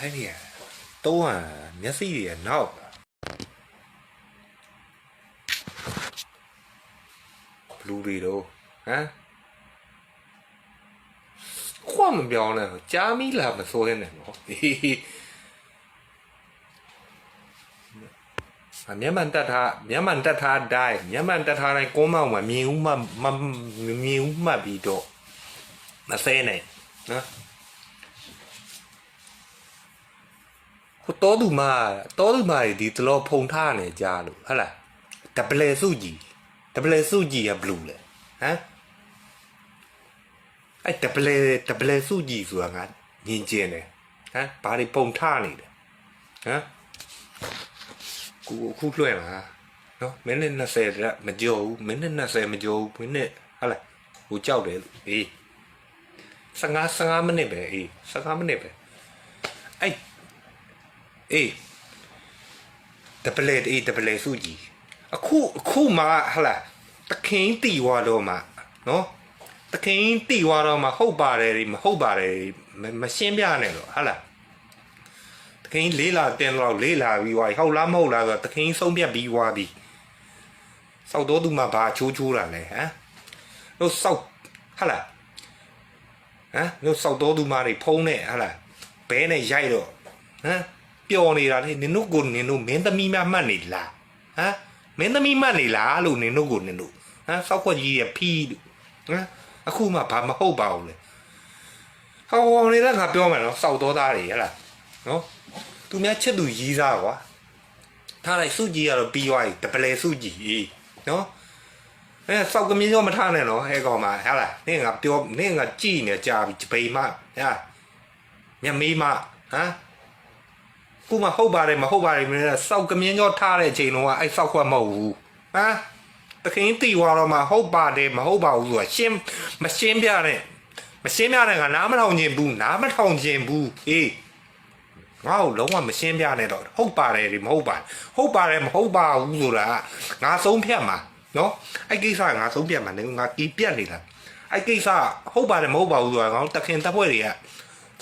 အဲ့ဒီကတုံးကမျက်စိတွေကနောက်ဘလူးတွေတော့ဟမ်ခွမပြောင်းနဲ့ကြားမီလာမစိုးနဲ့နော်ဟေးအမြန်မာတက်ထားမြန်မာတက်ထားတိုင်းမြန်မာတက်ထားတိုင်းကိုမောင်မမြင်ဦးမမမမြင်ဦးမှတ်ပြီးတော့မဆဲနဲ့နော် ဟိုတောသူမတောသူမတွေဒီတလောဖုံထားနေကြလို့ဟုတ်လားဒပလေစုကြီးဒပလေစုကြီးကဘလူးလေဟမ်အဲ့ဒပလေဒပလေစုကြီးဆိုတာငါညင်ကျင်တယ်ဟမ်ဘာတွေပုံထားနေတယ်ဟမ်ကူအခုလွှဲမှာနော်မိနစ်20ရက်မကြောဘူးမိနစ်20မကြောဘူးမိနစ်ဟုတ်လားဟိုကြောက်တယ်အေး15 15မိနစ်ပဲအေး15မိနစ်ပဲအဲ့ အေးဒပလက်အေးဒပလက်စုကြီးအခုအခုမှဟလာတခင်တီဝါတော့မှနော်တခင်တီဝါတော့မှဟုတ်ပါတယ်မဟုတ်ပါတယ်မမရှင်းပြနဲ့တော့ဟလာတခင်လေးလာတင်တော့လေးလာပြီးွားဟုတ်လားမဟုတ်လားဆိုတော့တခင်ဆုံးဖြတ်ပြီးွားပြီးစောက်တော်သူမှဘာချိုးချိုးတာလဲဟမ်တို့စောက်ဟလာဟမ်တို့စောက်တော်သူမှတွေဖုံးနေဟလာဘဲနဲ့ရိုက်တော့ဟမ် ပျော်နေတာလေနင်တို့ကိုနင်တို့မင်းသမီးများမှတ်နေလားဟမ်မင်းသမီးမှတ်နေလားလို့နင်တို့ကိုနင်တို့ဟမ်စောက်ခွက်ကြီးရဖီးလို့ဟမ်အခုမှဘာမဟုတ်ပါဘူးလေဟောဟောနေတာငါပြောမယ်နော်စောက်တော်သားတွေဟဲ့လားနော်သူများချစ်သူရီးစားကွာထားလိုက်စုကြည်ကတော့ပြီးသွားပြီတပလဲစုကြည်နော်အဲစောက်ကမင်းရောမထားနဲ့နော်ဟဲကောင်မဟဲ့လားနင်ကပြောနင်ကကြည်နေကြပြီပိမဟာမြတ်မေးမဟမ် ခုမှဟုတ်ပါတယ်မဟုတ်ပါတယ်မင်းကစောက်ကမြင်းကြောထားတဲ့အချိန်လုံးကအဲ့စောက်ခွက်မဟုတ်ဘူးဟမ်တခင်တီသွားတော့မှဟုတ်ပါတယ်မဟုတ်ပါဘူးဆိုတာရှင်းမရှင်းပြနဲ့မရှင်းပြနဲ့ကနားမထောင်ခြင်းဘူးနားမထောင်ခြင်းဘူးအေးငါ့ကိုလုံးဝမရှင်းပြနဲ့တော့ဟုတ်ပါတယ်ဒီမဟုတ်ပါဟုတ်ပါတယ်မဟုတ်ပါဘူးဆိုတာငါဆုံးဖြတ်မှာနော်အဲ့ကိစ္စကငါဆုံးဖြတ်မှာနေငါကီးပြက်နေလားအဲ့ကိစ္စဟုတ်ပါတယ်မဟုတ်ပါဘူးဆိုတာငါတို့တခင်တပ်ဖွဲ့တွေက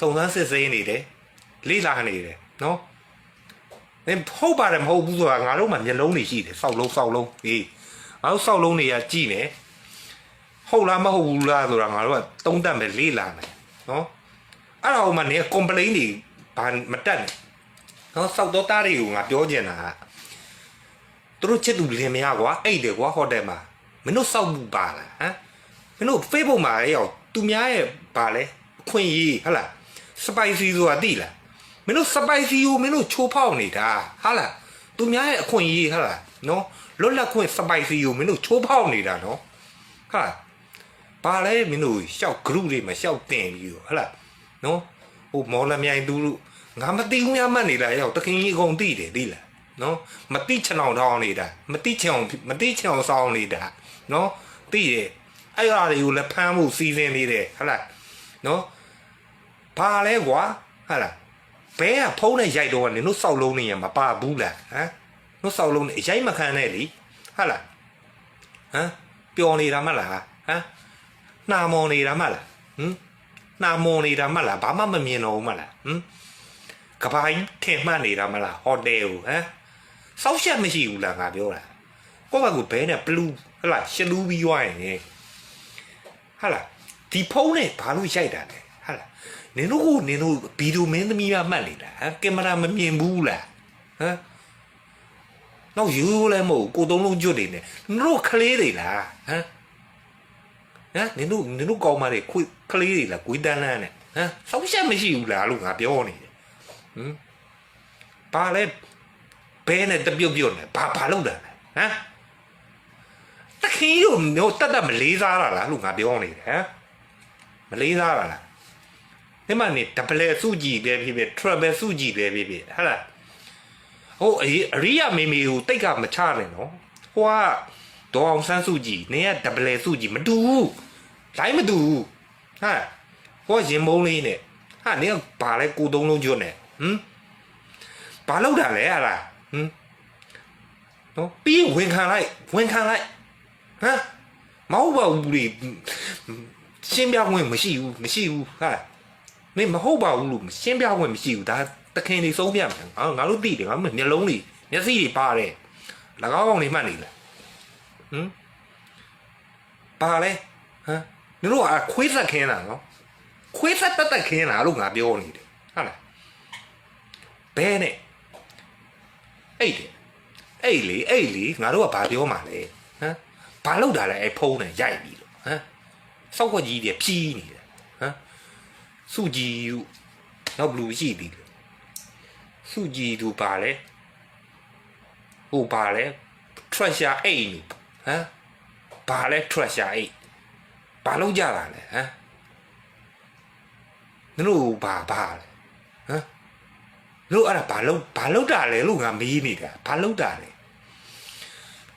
စုံစမ်းစစ်ဆေးနေတယ်လေးလာနေတယ်နော် နင်ဟုတ်ပါတယ်မဟုတ်ဘူးဆိုတာငါတို့မှမျက်လုံးတွေရှိတယ်စောက်လုံးစောက်လုံးဟေးငါတို့စောက်လုံးတွေကကြည့်နေဟုတ်လားမဟုတ်ဘူးလားဆိုတာငါတို့ကတုံးတက်ပဲလေးလာမယ်နော်အဲ့ဒါဟိုမှနေကွန်ပလိန်းတွေဘာမတက်နဲ့နော်စောက်တော့တားတွေကိုငါပြောချင်တာကသူတို့ချစ်သူလင်မယားကွာအဲ့တယ်ကွာဟိုတယ်မှာမင်းတို့စောက်မှုပါလားဟမ်မင်းတို့ Facebook မှာရောက်သူများရဲ့ပါလဲအခွင့်အရေးဟဟလား spicy ဆိုတာသိလား မင်းတို့စပိုက်စီကိုမင်းတို့ချိုးဖောက်နေတာဟာလားသူများရဲ့အခွင့်အရေးဟာလားနော်လွတ်လပ်ခွင့်စပိုက်စီကိုမင်းတို့ချိုးဖောက်နေတာနော်ဟာဘာလဲမင်းတို့ရှောက် group တွေမရှောက်တင်ပြီးတော့ဟာလားနော်ဟိုမော်လမြိုင်သူတို့ငါမသိဘူးများမှတ်နေတာရောက်တခင်ကြီးအကုန်သိတယ်သိလားနော်မသိချင်အောင်ထောင်းနေတာမသိချင်အောင်မသိချင်အောင်စောင်းနေတာနော်သိတယ်အဲ့အရာတွေကိုလည်းဖမ်းဖို့စီစဉ်နေတယ်ဟာလားနော်ဘာလဲကွာဟာလား ဘဲကဖုံးနဲ့ရိုက်တော့ကနင်တို့စောက်လုံးနေရမပါဘူးလားဟမ်တို့စောက်လုံးနေရိုက်မခံနဲ့လीဟာလားဟမ်ပျော်နေတာမလားဟမ်နှာမော်နေတာမလားဟမ်နှာမော်နေတာမလားဘာမှမမြင်တော့ဘူးမလားဟမ်ကပိုင်းထင်မှတ်နေတာမလားဟိုတယ်ကိုဟမ်စောက်ချက်မရှိဘူးလားငါပြောတာကိုယ့်ဘက်ကဘဲနဲ့ဘလူးဟလာရှလူးပြီးွားရင်ဟာလားဒီဖုံးနဲ့ဘာလို့ရိုက်တာလဲဟာလား နင်တို့ကိုနင်တို့ဗီဒီယိုမင်းသမီးကမှတ်နေတာဟမ်ကင်မရာမမြင်ဘူးလားဟမ်တော့ယူလည်းမဟုတ်ကိုသုံးလုံးကျွတ်နေတယ်နင်တို့ကလေးတွေလားဟမ်ဟမ်နင်တို့နင်တို့ကောင်းပါလေခွေကလေးတွေလားကွေးတန်းလန်းနဲ့ဟမ်ဆောက်ချက်မရှိဘူးလားလို့ငါပြောနေတယ်ဟမ်ပါလဲဘဲနဲ့တပြုတ်ပြုတ်နဲ့ဘာဘာလုပ်တာလဲဟမ်တခင်တို့မျိုးတတ်တတ်မလေးစားတာလားလို့ငါပြောနေတယ်ဟမ်မလေးစားတာလား ဒီမှာနေ double စုကြည့်ပဲဖြစ်ဖြစ် travel စုကြည့်ပဲဖြစ်ဖြစ်ဟာလားဟိုအအရိယာမေမေကိုတိတ်ကမချနဲ့နော်ဟိုကဒေါအောင်ဆန်းစုကြည်နေက double စုကြည်မတူဘူးလိုင်းမတူဘူးဟာဟိုကရင်မုံလေးနဲ့ဟာနေကဘာလဲကိုသုံးလုံးကျွတ်နဲ့ဟမ်ဘာလောက်တာလဲဟာလားဟမ်နော်ပြီးရင်ဝင်ခံလိုက်ဝင်ခံလိုက်ဟမ်မဟုတ်ပါဘူးလေရှင်းပြခွင့်မရှိဘူးမရှိဘူးဟာ မင်းမဟုတ်ပါဘူးလို့ရှင်းပြခွင့်မရှိဘူးဒါတခင်တွေဆုံးပြမယ်ငါငါတို့သိတယ်ငါတို့မျက်လုံးတွေမျက်စိတွေပါတယ်၎င်းကောင်တွေမှတ်နေလားဟမ်ပါလေဟမ်နင်တို့ကခွေးသက်ခင်းတာနော်ခွေးသက်တက်တက်ခင်းတာလို့ငါပြောနေတယ်ဟုတ်လားဘဲနဲ့အဲ့တယ်အဲ့လေအဲ့လေငါတို့ကဘာပြောမှလဲဟမ်ဘာလုပ်တာလဲအဲ့ဖုံးနဲ့ရိုက်ပြီးလို့ဟမ်စောက်ခွက်ကြီးတွေဖြီးနေတယ်ဟမ် စုကြည်ယူနောက်ဘလူးရှိသေးတယ်စုကြည်သူပါလေဟိုပါလေ treasure အိတ်ဟမ်ဘာလဲ treasure အိတ်ဘာလုပ်ကြတာလဲဟမ်နင်တို့ဘာဘာလဲဟမ်လို့အဲ့ဒါဘာလုပ်ဘာလုပ်တာလဲလို့ငါမေးနေတာဘာလုပ်တာလဲ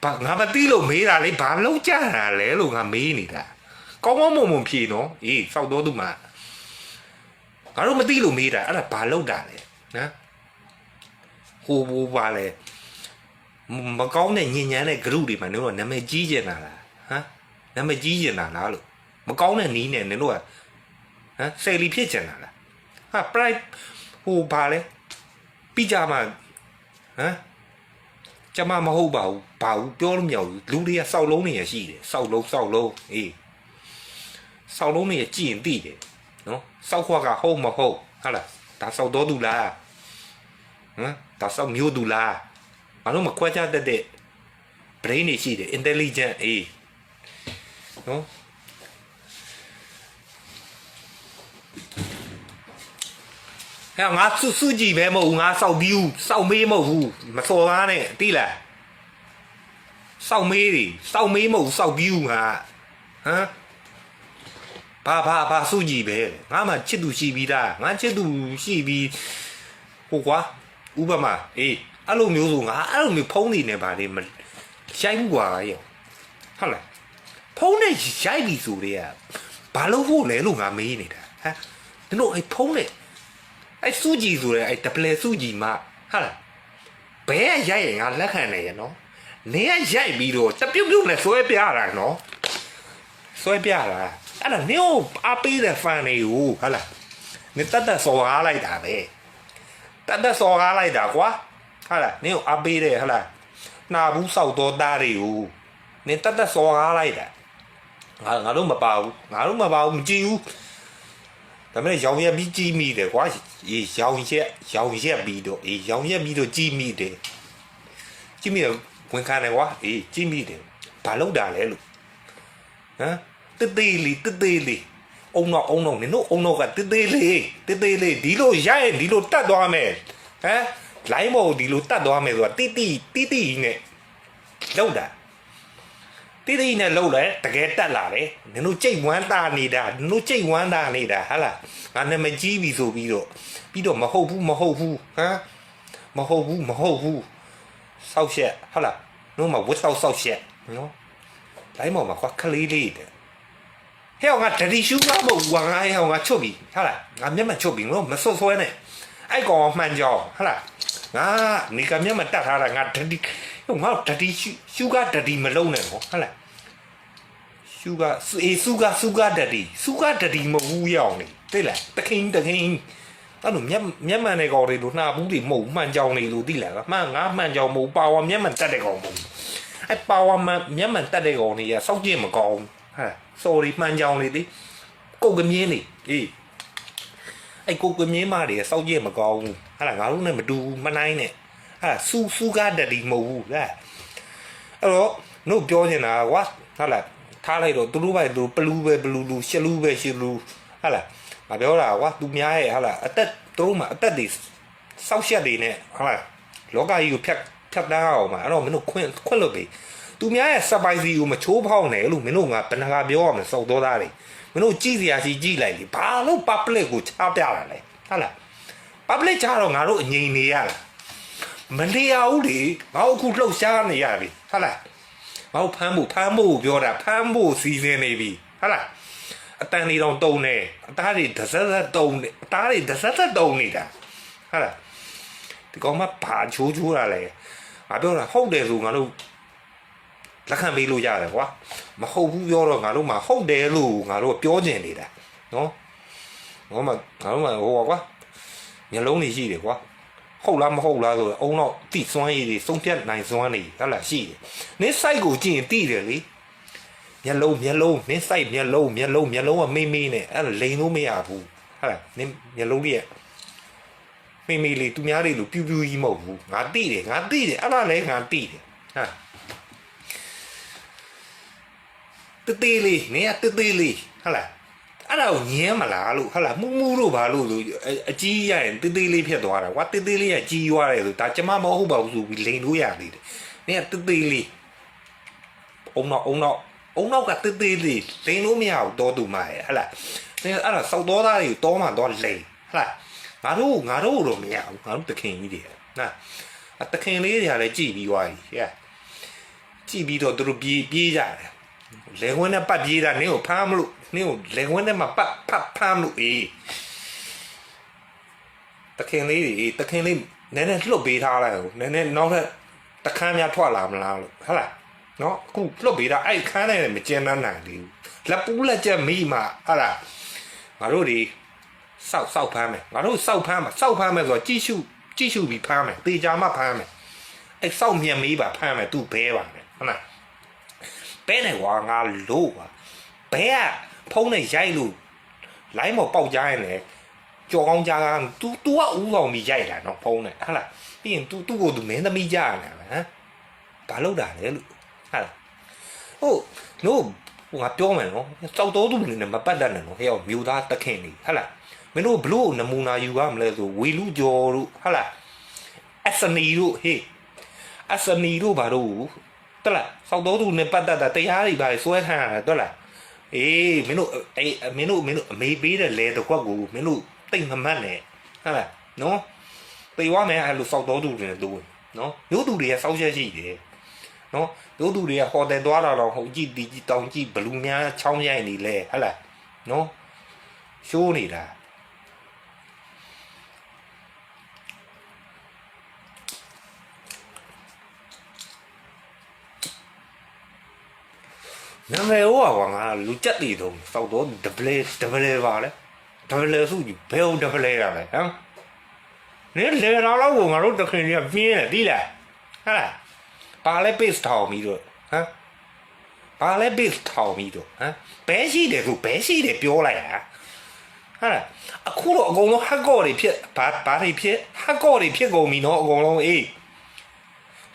ဘာငါမသိလို့မေးတာလေဘာလုပ်ကြတာလဲလို့ငါမေးနေတာကောင်းကောင်းမွန်မွန်ဖြေနော်အေးစောက်တော်သူမှာ ငါတို့မသိလို့မေးတာအဲ့ဒါဘာလုပ်တာလဲနော်ဟိုဘိုးပါလဲမကောင်းတဲ့ညဉ့်ညမ်းတဲ့ group တွေမှာနင်တို့ကနာမည်ကြီးကျင်တာလားဟမ်နာမည်ကြီးကျင်တာလားလို့မကောင်းတဲ့နီးနဲ့နင်တို့ကဟမ်ဆယ်လီဖြစ်ကျင်တာလားဟာ pride ဟိုပါလဲပြီးကြမှာဟမ်ကျမမဟုတ်ပါဘူးဘာဘူးပြောလို့မရဘူးလူတွေကစောက်လုံးတွေရရှိတယ်စောက်လုံးစောက်လုံးအေးစောက်လုံးတွေကြည့်ရင်သိတယ် နော်စောက်ခွက်ကဟုတ်မဟုတ်ဟာလားဒါစောက်တော်သူလားဟမ်ဒါစောက်မျိုးသူလားဘာလို့မခွဲခြားတတ်တဲ့ brain တွေရှိတယ် intelligent အေးနော်ဟဲ့ငါစုစုကြည့်ပဲမဟုတ်ဘူးငါစောက်ပြီးဘူးစောက်မေးမဟုတ်ဘူးမစော်ကားနဲ့တိလားစောက်မေးတွေစောက်မေးမဟုတ်ဘူးစောက်ပြီးဘူးငါဟမ် ဘာဘာဘာစုကြည့်ပဲငါမှချစ်သူရှိပြီးသားငါချစ်သူရှိပြီးဟိုကွာဥပမာအေးအဲ့လိုမျိုးဆိုငါအဲ့လိုမျိုးဖုံးနေနေပါလေမရိုက်မှုကွာရောဟုတ်လားဖုံးနေရိုက်ပြီဆိုတဲ့ကဘာလို့ဖို့လဲလို့ငါမေးနေတာဟမ်တို့အဲ့ဖုံးနေအဲ့စုကြည်ဆိုရဲအဲ့ဒပလေစုကြည်မဟာလားဘဲကရိုက်ရင်ငါလက်ခံနေရနော်နင်းကရိုက်ပြီးတော့တပြုတ်ပြုတ်နဲ့ဆွဲပြတာနော်ဆွဲပြတာ အဲ့ဒါနင်းကိုအားပေးတဲ့ fan တွေကိုဟာလားနင်းတတ်တတ်စော်ကားလိုက်တာပဲတတ်တတ်စော်ကားလိုက်တာကွာဟာလားနင်းကိုအားပေးတဲ့ဟာလားနာဘူးစောက်တော်သားတွေကိုနင်းတတ်တတ်စော်ကားလိုက်တာငါငါတို့မပါဘူးငါတို့မပါဘူးမကြည့်ဘူးဒါပေမဲ့ရောင်ရက်ပြီးကြီးမိတယ်ကွာအေးရောင်ရက်ရောင်ရက်ပြီးတော့အေးရောင်ရက်ပြီးတော့ကြီးမိတယ်ကြီးမိတော့ဝင်ခံတယ်ကွာအေးကြီးမိတယ်ဘာလို့တာလဲလို့ဟမ် တသေးလေးတသေးလေးအုံတော့အုံတော့နင်တို့အုံတော့ကတသေးလေးတသေးလေးဒီလိုရရင်ဒီလိုတတ်သွားမယ်ဟမ်လိုင်းမို့ဒီလိုတတ်သွားမယ်ဆိုတာတိတိတိတိနဲ့လောက်တာတိတိနဲ့လှုပ်လဲတကယ်တက်လာတယ်နင်တို့ကြိတ်ဝမ်းတာနေတာနင်တို့ကြိတ်ဝမ်းတာနေတာဟာလားငါနာမည်ကြီးပြီဆိုပြီးတော့ပြီးတော့မဟုတ်ဘူးမဟုတ်ဘူးဟမ်မဟုတ်ဘူးမဟုတ်ဘူးစောက်ရက်ဟာလားတို့မှာဝတ်စောက်စောက်ရက်နော်တိုင်းပေါ်မှာခွာကလေးလေးတဲ့ ဟဲ့ငါတတိရှူကမဟုတ်ဘူးငါဟဲ့ငါချုပ်ပြီဟာလားငါမျက်မှန်ချုပ်ပြီငါမဆွဆွဲနဲ့အဲ့ကောင်မှန်ကြောဟာလားငါနေကမျက်မှန်တက်ထားတာငါတတိဟိုငါတတိရှူရှူကတတိမလုံးနဲ့နော်ဟာလားရှုကအေးစုကစုကတတီစုကတတီမဟုတ်ဘူးရောက်နေသိလားတခင်းတခင်းအဲ့လိုမျက်မျက်မှန်တဲ့ကောင်တွေလို့နှာဘူးတွေမဟုတ်မှန်ကြောင်နေလို့သိလားမှန်ငါမှန်ကြောင်မဟုတ်ပါဝါမျက်မှန်တက်တဲ့ကောင်မဟုတ်အဲ့ပါဝါမှန်မျက်မှန်တက်တဲ့ကောင်တွေကစောက်ကြည့်မကောင်း ဟဲ့ sorry မှန်ကြောင်နေသည်ကုတ်ကမြင်းနေအေးအဲ့ကုတ်ကမြင်းမတွေစောက်ကြည့်မကောင်းဘူးဟာလားငါတို့နဲ့မတူဘူးမနိုင်နဲ့ဟာစူစူကတတီမဟုတ်ဘူးလားအဲ့တော့တို့ပြောနေတာကွာဟာလားထားလိုက်တော့သူတို့ပဲသူပလူပဲပလူလူရှလူပဲရှလူဟာလားငါပြောတာကွာသူများရဲ့ဟာလားအသက်သူတို့မှာအသက်တွေစောက်ရှက်တွေနဲ့ဟာလားလောကကြီးကိုဖြတ်ဖြတ်တန်းအောင်မှာအဲ့တော့မင်းတို့ခွင့်ခွင့်လို့ပြီ သူများရဲ့ spicy ကိုမချိုးဖောက်နဲ့လို့မင်းတို့ကဘယ်နှခါပြောရမလဲစောက်တော်သားတွေမင်းတို့ကြည့်စရာရှိကြည့်လိုက်လေဘာလို့ public ကိုချပြတာလဲဟာလား public ချတော့ငါတို့အငြိမ်နေရလားမနေရဘူးလေငါတို့အခုလှုပ်ရှားနေရပြီဟာလားငါ့ကိုဖမ်းဖို့ဖမ်းဖို့ပြောတာဖမ်းဖို့စီစဉ်နေပြီဟုတ်လားအတန်တွေတော့တုံနေအသားတွေဒဇက်သက်တုံနေအသားတွေဒဇက်သက်တုံနေတာဟုတ်လားဒီကောင်မဘာချိုးချိုးတာလဲငါပြောတာဟုတ်တယ်ဆိုငါတို့ လက်ခံပေးလို့ရတယ်ကွာမဟုတ်ဘူးပြောတော့ငါတို့မှဟုတ်တယ်လို့ငါတို့ပြောကျင်နေတာနော်ငါမှငါတို့မှဟိုကွာဟမျက်လုံးတွေရှိတယ်ကွာဟုတ်လားမဟုတ်လားဆိုတော့အုံတော့တိစွမ်းရည်တွေစုံဖြတ်နိုင်စွမ်းနေဟတ်လားရှိတယ်နင်းစိုက်ကိုကြည့်ရင်တိတယ်လေမျက်လုံးမျက်လုံးနင်းစိုက်မျက်လုံးမျက်လုံးမျက်လုံးကမိမိနဲ့အဲ့ဒါလိန်လို့မရဘူးဟတ်လားနင်းမျက်လုံးလေးကမိမိလေးသူများလေးလို့ပြူးပြူးကြီးမဟုတ်ဘူးငါတိတယ်ငါတိတယ်အဲ့ဒါလည်းငါတိတယ်ဟာ တသေးလေးနင်းကတသေးလေးဟတ်လားအဲ့ဒါကိုညင်းမလားလို့ဟာလားမူးမူးလို့ဘာလို့လို့အအကြီးရရင်တေးသေးလေးဖြစ်သွားတာကွာတေးသေးလေးကကြီးသွားတယ်ဆိုဒါကျမမဟုတ်ပါဘူးဆိုပြီးလိန်လို့ရသေးတယ်။နင်ကတေးသေးလေးအုံနောက်အုံနောက်အုံနောက်ကတေးသေးလေးလိန်လို့မရဘူးတောသူမရဲ့ဟာလားနင်အဲ့ဒါစောက်တော်သားတွေကိုတောမှတော့လိန်ဟာလားငါတို့ငါတို့တော့မရဘူးငါတို့တခင်ကြီးတွေနာအတခင်လေးတွေကလည်းကြည်ပြီးသွားပြီဟဲ့ကြည်ပြီးတော့သူတို့ပြေးပြေးကြတယ် လေဝင်နဲ့ပတ်ပြေးတာနင်းကိုဖမ်းမလို့နင်းကိုလေဝင်နဲ့မပတ်ဖတ်ဖမ်းမလို့အေးတခင်လေးတွေတခင်လေးနည်းနည်းလှုပ်ပေးထားလိုက်ဟိုနည်းနည်းနောက်ထပ်တခန်းများထွက်လာမလားလို့ဟုတ်လားနော်အခုလှုပ်ပေးတာအဲ့ခန်းနဲ့မကျင်းနှမ်းနိုင်သေးဘူးလက်ပူးလက်ချက်မိမှဟာလားငါတို့ဒီစောက်စောက်ဖမ်းမယ်ငါတို့စောက်ဖမ်းမှာစောက်ဖမ်းမယ်ဆိုတော့ကြည့်ရှုကြည့်ရှုပြီးဖမ်းမယ်တေချာမှဖမ်းမယ်အဲ့စောက်မြန်မေးပါဖမ်းမယ်သူ့ဘဲပါမယ်ဟုတ်လား ပဲနေကွာငါလို့ကွာဘဲကဖုံးနဲ့ရိုက်လို့လိုင်းမော်ပေါက်ကြရင်လေကြော်ကောင်းကြက तू तू ကဦးဆောင်ပြီးရိုက်တာနော်ဖုံးနဲ့ဟုတ်လားပြီးရင် तू သူ့ကို तू မင်းသမီးကြရတာဟမ်ဘာလို့တာလဲလို့ဟုတ်လားဟုတ်လို့ဟိုငါပြောမယ်နော်စောက်တော်သူတွေနဲ့မပတ်တတ်နဲ့နော်ဟဲ့ရောက်မြို့သားတခင်နေဟုတ်လားမင်းတို့ဘလို့နမူနာယူရမလဲဆိုဝီလူကျော်တို့ဟုတ်လားအစနီတို့ဟေးအစနီတို့ဘာတို့ တက်လားစောက်တော်သူနဲ့ပတ်သက်တာတရားတွေပါဆွဲခံရတာတက်လားအေးမင်းတို့အေးမင်းတို့မင်းတို့အမေပေးတဲ့လဲတစ်ခွက်ကိုမင်းတို့တိတ်မမှတ်နဲ့ဟုတ်လားနော်တေဝမယ်အဲ့လိုစောက်တော်သူတွေနဲ့တို့နော်မျိုးသူတွေကစောက်ချက်ရှိတယ်နော်မျိုးသူတွေကဟိုတယ်သွားတာတော့ဟိုကြည့်ဒီကြည့်တောင်ကြည့်ဘလူးများချောင်းရိုက်နေလဲဟုတ်လားနော်ရှိုးနေတာ နာမည်ဟောကွာငါလူကြက်တည်တော့စောက်တော့ဒဘလေဒဘလေပါလေဒဘလေစုကြီးဘယ်ဟုတ်ဒဘလေရလဲဟမ်နေလေလာတော့ကိုငါတို့တခင်ကြီးကပြင်းတယ်ဒီလားဟာလားပါလဲ base ထောင်ပြီးတော့ဟမ်ပါလဲ base ထောင်ပြီးတော့ဟမ်ဘဲရှိတယ်ဆိုဘဲရှိတယ်ပြောလိုက်တာဟာလားအခုတော့အကုန်လုံးဟက်ကော့တွေဖြစ်ဘာဘာတွေဖြစ်ဟက်ကော့တွေဖြစ်ကုန်ပြီနော်အကုန်လုံးအေး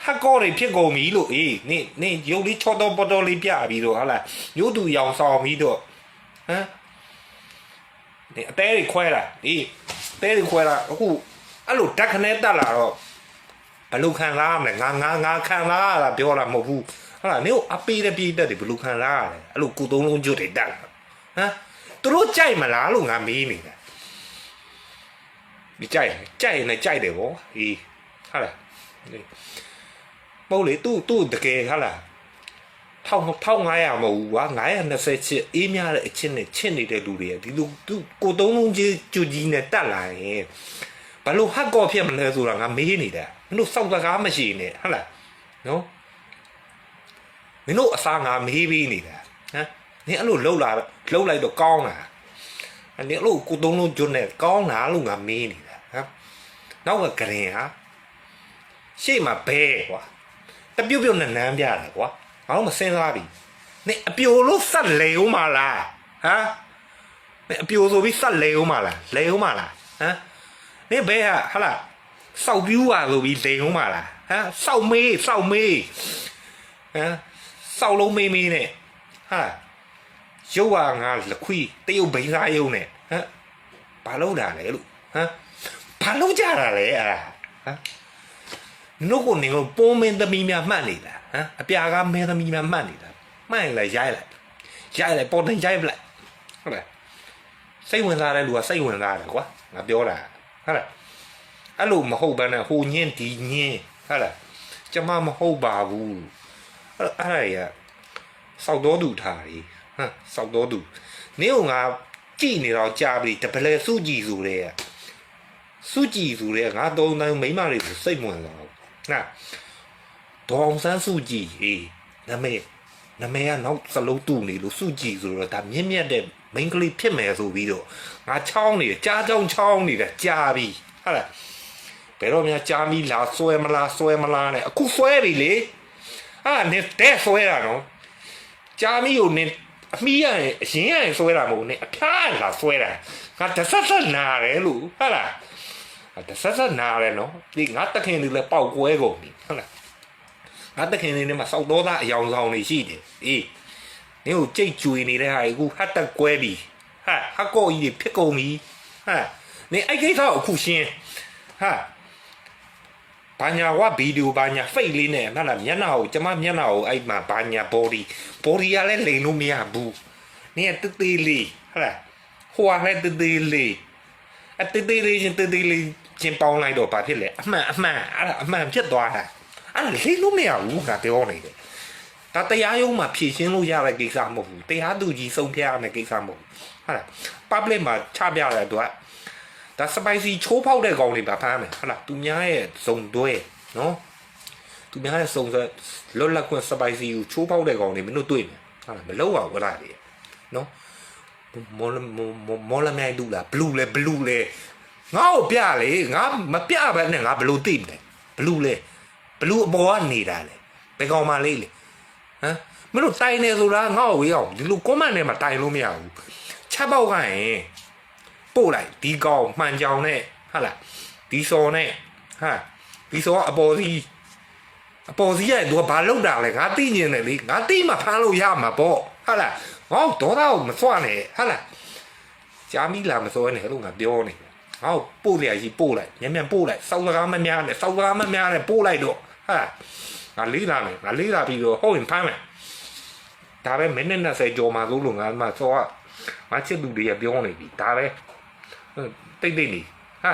ဟက်ကောတွေဖြစ်ကုန်ပြီလို့အေးနေနေရုပ်လေးချောတော့ပေါ်တော်လေးပြပြီးတော့ဟာလားမျိုးသူရောင်ဆောင်ပြီးတော့ဟမ်နေအသေးတွေခွဲလာအေးအသေးတွေခွဲလာအခုအဲ့လိုဓာတ်ခနဲတက်လာတော့ဘယ်လိုခံစားရမလဲငါငါငါခံစားရတာပြောတာမဟုတ်ဘူးဟာလားနေကိုအပေးတဲ့ပြည်တက်တွေဘယ်လိုခံစားရလဲအဲ့လိုကုသုံးလုံးကျွတ်တွေတက်လာဟမ်သူတို့ကြိုက်မလားလို့ငါမေးနေတာဒီကြိုက်ကြိုက်ရင်လည်းကြိုက်တယ်ဗောအေးဟာလားမ ဟုတ်လေသူ့သူ့တကယ်ဟာလားထောင်1500မဟုတ်ဘူးကွာ920ချစ်အေးများတဲ့အချင်းနဲ့ချစ်နေတဲ့လူတွေဒီလူသူကိုသုံးလုံးကြီးကြူကြီးနဲ့တက်လာရင်ဘလို့ဟက်ကော့ဖြစ်မလဲဆိုတာငါမေးနေတာမင်းတို့စောက်စကားမရှိနဲ့ဟုတ်လားနော်မင်းတို့အစားငါမေးပြီးနေတာဟမ်နင်အဲ့လိုလှုပ်လာလှုပ်လိုက်တော့ကောင်းလာအဲ့ဒီအဲ့လိုကိုသုံးလုံးကျွန်းနဲ့ကောင်းလာလို့ငါမေးနေတာဟမ်နောက်ကကရင်ဟာရှေ့မှာဘဲကွာ တပြုတ်ပြုတ်နဲ့နမ်းပြတယ်ကွာငါတို့မစင်းစားပြီနေအပြိုလို့ဆက်လေဦးမလားဟမ်နေအပြိုဆိုပြီးဆက်လေဦးမလားလေဦးမလားဟမ်နေဘဲဟာဟာလားစောက်ပြူးပါဆိုပြီးလေဦးမလားဟမ်စောက်မေးစောက်မေးဟမ်စောက်လုံးမေးမေးနဲ့ဟာရုပ်ဟာငါလခွီတရုတ်ဘိန်းစားရုံနဲ့ဟမ်ဘာလို့တာလဲလို့ဟမ်ဘာလို့ကြတာလဲအဲ့ဒါဟမ် နုတ်ကိုနေကိုပုံမင်းသမီးများမှတ်နေတာဟမ်အပြာကမင်းသမီးများမှတ်နေတာမှတ်ရင်လည်းရိုက်လိုက်ရိုက်လိုက်ပေါ်တင်ရိုက်လိုက်ဟုတ်လားစိတ်ဝင်စားတဲ့လူကစိတ်ဝင်စားတယ်ကွာငါပြောတာဟုတ်လားအဲ့လိုမဟုတ်ဘဲနဲ့ဟိုညင်းဒီညင်းဟုတ်လားကျမမဟုတ်ပါဘူးအဲ့အဲ့ရစောက်တော်သူထားလေဟမ်စောက်တော်သူနေကငါကြည်နေတော့ကြာပြီတပလဲစုကြည်ဆိုတဲ့စုကြည်ဆိုတဲ့ငါသုံးတိုင်းမိမတွေကိုစိတ်ဝင်စားဘူး နာဒေါအောင်ဆန်းစုကြည်ဟေးနာမည်နာမည်ကနောက်စလုံးတူနေလို့စုကြည်ဆိုတော့ဒါမြင့်မြတ်တဲ့မိန်းကလေးဖြစ်မယ်ဆိုပြီးတော့ငါချောင်းနေတယ်ကြားချောင်းချောင်းနေတာကြားပြီဟဟာလားဘယ်တော့မှကြာမီလာဆွဲမလားဆွဲမလားနဲ့အခုဆွဲပြီလေဟာနေတဲ့ဆွဲတာနော်ကြာမီကိုနေအမီးရရင်အရင်ရရင်ဆွဲတာမဟုတ်ဘူးနေအဖျားလာဆွဲတာငါတဆက်ဆက်နာတယ်လို့ဟာလား တဆက်ဆက်နာတယ်နော်ဒီငါတခင်တွေလည်းပေါက်ကွဲကုန်ပြီဟုတ်လားငါတခင်တွေနဲ့မှစောက်တော်သားအယောင်ဆောင်တွေရှိတယ်အေးနင်ကိုကြိတ်ကြွေနေတဲ့ဟာကြီးအခုဟတ်တက်ကွဲပြီဟာဟတ်ကောကြီးတွေဖြစ်ကုန်ပြီဟာနင်အဲ့ကိစ္စကိုအခုရှင်းဟာဘာညာဝဗီဒီယိုဘာညာဖိတ်လေးနဲ့မှတ်လားမျက်နှာကိုကျမမျက်နှာကိုအဲ့မှာဘာညာ body body ကလည်းလိန်လို့မရဘူးနင်ကတသေးလေးဟာလားဟိုကလည်းတသေးလေးအတသေးလေးချင်းတသေးလေး ချင်းပေါင်းလိုက်တော့ဘာဖြစ်လဲအမှန်အမှန်အဲ့ဒါအမှန်ဖြစ်သွားတာအဲ့ဒါလိန်လို့မရဘူးငါပြောနေတယ်ဒါတရားရုံးမှာဖြည့်ရှင်းလို့ရတဲ့ကိစ္စမဟုတ်ဘူးတရားသူကြီးဆုံးဖြတ်ရမယ့်ကိစ္စမဟုတ်ဘူးဟုတ်လား public မှာချပြတဲ့အတွက်ဒါ spicy ချိုးဖောက်တဲ့ကောင်တွေပါဖမ်းမယ်ဟုတ်လားသူများရဲ့ဇုံတွဲနော်သူများရဲ့စုံစက်လွတ်လပ်ခွင့် spicy ကိုချိုးဖောက်တဲ့ကောင်တွေမင်းတို့တွေ့မယ်ဟုတ်လားမလောက်ပါဘူးလားလေနော်မော်လမော်လမြိုင်လူလား blue လေ blue လေ ငါ့ကိုပြလေငါမပြဘဲနဲ့ငါဘယ်လိုသိမလဲ blue လေ blue အပေါ်ကနေတာလေဘယ်ကောင်မှလေးလေဟမ်မင်းတို့တိုင်နေဆိုတာငါ့ကိုဝေးအောင်ဒီလို comment နဲ့မှတိုင်လို့မရဘူးချက်ပေါက်ကရင်ပို့လိုက်ဒီကောင်မှန်ကြောင်နဲ့ဟာလားဒီစော်နဲ့ဟာဒီစော်ကအပေါ်စီအပေါ်စီရဲ့သူကဘာလုပ်တာလဲငါသိညင်တယ်လေငါသိမှဖမ်းလို့ရမှာပေါ့ဟာလားငါ့ဒေါသကိုမစွနဲ့ဟာလားဂျာမီလာမစွနဲ့လို့ငါပြောနေ ငါ့ကိုပို့လျာကြီးပို့လိုက်မြန်မြန်ပို့လိုက်စောက်စကားမများနဲ့စောက်စကားမများနဲ့ပို့လိုက်တော့ဟာငါလေးလာမယ်ငါလေးလာပြီးတော့ဟုတ်ရင်ဖမ်းမယ်ဒါပဲမိနစ်20ကျော်မှလို့လို့ငါမှစောကငါချစ်သူတွေကပြောနေပြီဒါပဲဟုတ်တိတ်တိတ်နေဟာ